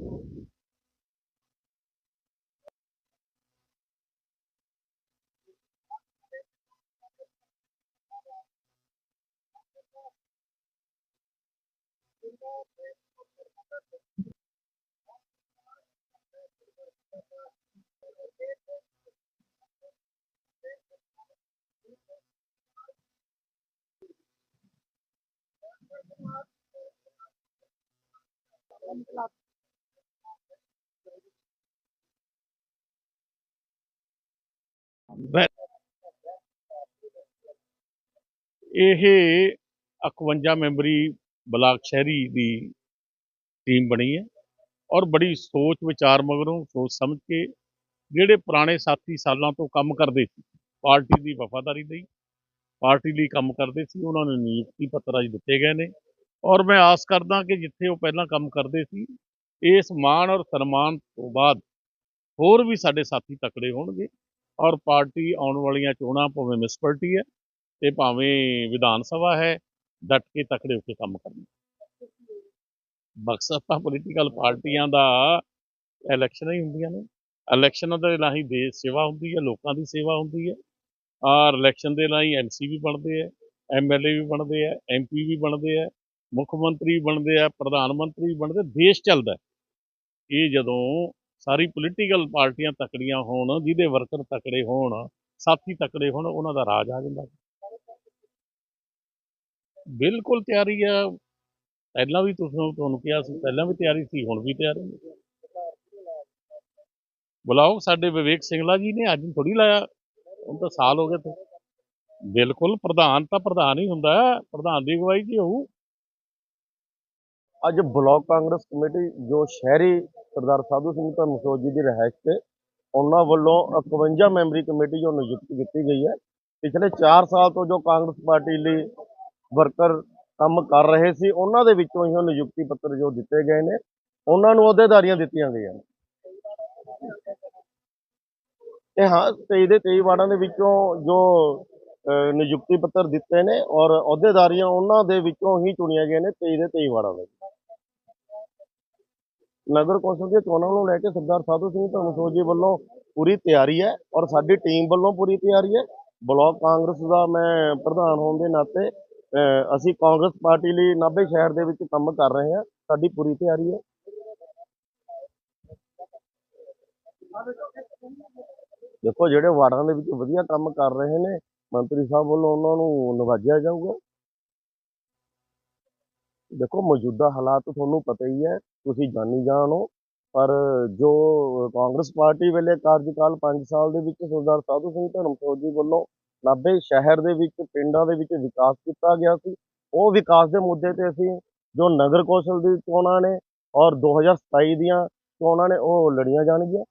ਵੈ- ਇਹ 51 memory block ਸ਼ਹਿਰੀ ਦੀ ਟੀਮ ਬਣੀ ਹੈ ਔਰ ਬੜੀ ਸੋਚ ਵਿਚਾਰ ਮਗਰੋਂ ਸੋਚ ਸਮਝ ਕੇ ਜਿਹੜੇ ਪੁਰਾਣੇ ਸਾਥੀ ਸਾਲਾਂ ਤੋਂ ਕੰਮ ਕਰਦੇ ਸੀ, ਪਾਰਟੀ ਦੀ ਵਫਾਦਾਰੀ ਲਈ, ਪਾਰਟੀ ਲਈ ਕੰਮ ਕਰਦੇ ਸੀ, ਉਹਨਾਂ ਨੂੰ ਨਿਯੁਕਤੀ ਪੱਤਰ ਅੱਜ ਦਿੱਤੇ ਗਏ ਨੇ ਔਰ ਮੈਂ ਆਸ ਕਰਦਾ ਕਿ ਜਿੱਥੇ ਉਹ ਪਹਿਲਾਂ ਕੰਮ ਕਰਦੇ ਸੀ ਇਸ ਮਾਣ ਔਰ ਸਨਮਾਨ ਤੋਂ ਬਾਅਦ ਹੋਰ ਵੀ ਸਾਡੇ ਸਾਥੀ ਤਕੜੇ ਹੋਣਗੇ ਔਰ ਪਾਰਟੀ ਆਉਣ ਵਾਲੀਆਂ ਚੋਣਾਂ ਭਾਵੇਂ ਮਿਊਨਿਸਪੈਲਿਟੀ ਹੈ ਤੇ ਭਾਵੇਂ ਵਿਧਾਨ ਸਭਾ ਹੈ, ਡਟ ਕੇ ਤਕੜੇ ਹੋ ਕੇ ਕੰਮ ਕਰਨਾ ਮਕਸਦ ਤਾਂ ਪੋਲੀਟੀਕਲ ਪਾਰਟੀਆਂ ਦਾ ਇਲੈਕਸ਼ਨਾਂ ਹੀ ਹੁੰਦੀਆਂ ਨੇ। ਇਲੈਕਸ਼ਨਾਂ ਦੇ ਰਾਹੀਂ ਦੇਸ਼ ਸੇਵਾ ਹੁੰਦੀ ਹੈ, ਲੋਕਾਂ ਦੀ ਸੇਵਾ ਹੁੰਦੀ ਹੈ। ਔਰ ਇਲੈਕਸ਼ਨ ਦੇ ਰਾਹੀਂ ਐਮਸੀ ਵੀ ਬਣਦੇ ਆ ਐਮਐਲਏ ਵੀ ਬਣਦੇ ਆ ਐਮਪੀ ਵੀ ਬਣਦੇ ਆ ਮੁੱਖ ਮੰਤਰੀ ਵੀ ਬਣਦੇ ਆ ਪ੍ਰਧਾਨ ਮੰਤਰੀ ਵੀ ਬਣਦੇ, ਦੇਸ਼ ਚੱਲਦਾ ਇਹ ਜਦੋਂ ਸਾਰੀ ਪੋਲੀਟੀਕਲ ਪਾਰਟੀਆਂ ਤਕੜੀਆਂ ਹੋਣ ਜਿਹਦੇ ਵਰਕਰ ਤਕੜੇ ਹੋਣ ਸਾਥੀ ਤਕੜੇ ਹੋਣ ਉਹਨਾਂ ਦਾ ਰਾਜ ਆ ਜਾਂਦਾ। ਬਿਲਕੁਲ ਤਿਆਰੀ ਆ। ਪਹਿਲਾਂ ਵੀ ਤੁਸੀਂ ਤੁਹਾਨੂੰ ਕਿਹਾ ਸੀ ਪਹਿਲਾਂ ਵੀ ਤਿਆਰੀ ਸੀ ਹੁਣ ਵੀ ਤਿਆਰੀ ਬੁਲਾਓ ਸਾਡੇ ਵਿਵੇਕ ਸਿੰਘਲਾ ਜੀ ਨੇ ਅੱਜ ਥੋੜੀ ਲਾਇਆ। ਹੁਣ ਤਾਂ ਸਾਲ ਹੋ ਗਏ ਤੇ। ਬਿਲਕੁਲ ਪ੍ਰਧਾਨ ਤਾਂ ਪ੍ਰਧਾਨ ਹੀ ਹੁੰਦਾ। ਹੈ, ਪ੍ਰਧਾਨ ਦੀ ਅਗਵਾਈ ਕੀ ਹੋਊ। ਅੱਜ ਬਲਾਕ ਕਾਂਗਰਸ ਕਮੇਟੀ ਜੋ ਸ਼ਹਿਰੀ ਸਰਦਾਰ ਸਾਧੂ ਸਿੰਘ ਧਰਮਸੋਤ ਜੀ ਦੀ ਰਿਹਾਇਸ਼ ਤੇ ਉਹਨਾਂ ਵੱਲੋਂ 51 ਮੈਂਬਰੀ ਕਮੇਟੀ ਜੋ ਨਿਯੁਕਤ ਕੀਤੀ ਗਈ ਹੈ, ਪਿਛਲੇ 4 ਸਾਲ ਤੋਂ ਜੋ ਕਾਂਗਰਸ ਪਾਰਟੀ ਲਈ ਵਰਕਰ ਕੰਮ ਕਰ ਰਹੇ ਸੀ, ਉਹਨਾਂ ਦੇ ਵਿੱਚੋਂ ਹੀ ਉਹ ਨਿਯੁਕਤੀ ਪੱਤਰ ਜੋ ਦਿੱਤੇ ਗਏ ਨੇ, ਉਹਨਾਂ ਨੂੰ ਅਹੁਦੇਦਾਰੀਆਂ ਦਿੱਤੀਆਂ ਗਈਆਂ ਨੇ। ਤੇ ਹਾਂ 23 ਦੇ 23 ਵਾਰਡਾਂ ਦੇ ਵਿੱਚੋਂ ਜੋ ਨਿਯੁਕਤੀ ਪੱਤਰ ਦਿੱਤੇ ਨੇ ਔਰ ਅਹੁਦੇਦਾਰੀਆਂ ਉਹਨਾਂ ਦੇ ਵਿੱਚੋਂ ਹੀ ਚੁਣੀਆਂ ਗਈਆਂ ਨੇ 23 ਦੇ 23 ਵਾਰਡਾਂ ਦੇ ਨਗਰ ਕੌਂਸਲ ਦੀਆਂ ਚੋਣਾਂ ਨੂੰ ਲੈ ਕੇ ਸਰਦਾਰ ਸਾਧੂ ਸਿੰਘ ਧਰਮਸੋਤ ਜੀ ਵੱਲੋਂ ਪੂਰੀ ਤਿਆਰੀ ਹੈ ਔਰ ਸਾਡੀ ਟੀਮ ਵੱਲੋਂ ਪੂਰੀ ਤਿਆਰੀ ਹੈ। ਬਲਾਕ ਕਾਂਗਰਸ ਦਾ ਮੈਂ ਪ੍ਰਧਾਨ ਹੋਣ ਦੇ ਨਾਤੇ ਅਸੀਂ ਕਾਂਗਰਸ ਪਾਰਟੀ ਲਈ ਨਾਭੇ ਸ਼ਹਿਰ ਦੇ ਵਿੱਚ ਕੰਮ ਕਰ ਰਹੇ ਹਾਂ। ਸਾਡੀ ਪੂਰੀ ਤਿਆਰੀ ਹੈ। ਦੇਖੋ, ਜਿਹੜੇ ਵਾਰਡਾਂ ਦੇ ਵਿੱਚ ਵਧੀਆ ਕੰਮ ਕਰ ਰਹੇ ਨੇ, ਮੰਤਰੀ ਸਾਹਿਬ ਵੱਲੋਂ ਉਹਨਾਂ ਨੂੰ ਨਵਾਜਿਆ ਜਾਊਗਾ। ਦੇਖੋ ਮੌਜੂਦਾ ਹਾਲਾਤ ਤੁਹਾਨੂੰ ਪਤਾ ਹੀ ਹੈ, ਤੁਸੀਂ ਜਾਣੀ ਜਾਣੋ ਪਰ ਜੋ ਕਾਂਗਰਸ ਪਾਰਟੀ ਵੇਲੇ ਕਾਰਜਕਾਲ 5 ਸਾਲ ਦੇ ਵਿੱਚ ਸਰਦਾਰ ਸਾਧੂ ਸਿੰਘ ਧਰਮਸੋਤ ਜੀ ਵੱਲੋਂ ਨਾਭੇ ਸ਼ਹਿਰ ਦੇ ਵਿੱਚ, ਪਿੰਡਾਂ ਦੇ ਵਿੱਚ ਵਿਕਾਸ ਕੀਤਾ ਗਿਆ ਸੀ, ਉਹ ਵਿਕਾਸ ਦੇ ਮੁੱਦੇ ਤੇ ਅਸੀਂ ਜੋ ਨਗਰ ਕੌਂਸਲ ਦੀ ਚੋਣਾਂ ਨੇ ਔਰ 2027 ਦੀਆਂ ਚੋਣਾਂ ਨੇ ਉਹ ਲੜੀਆਂ ਜਾਣਗੀਆਂ।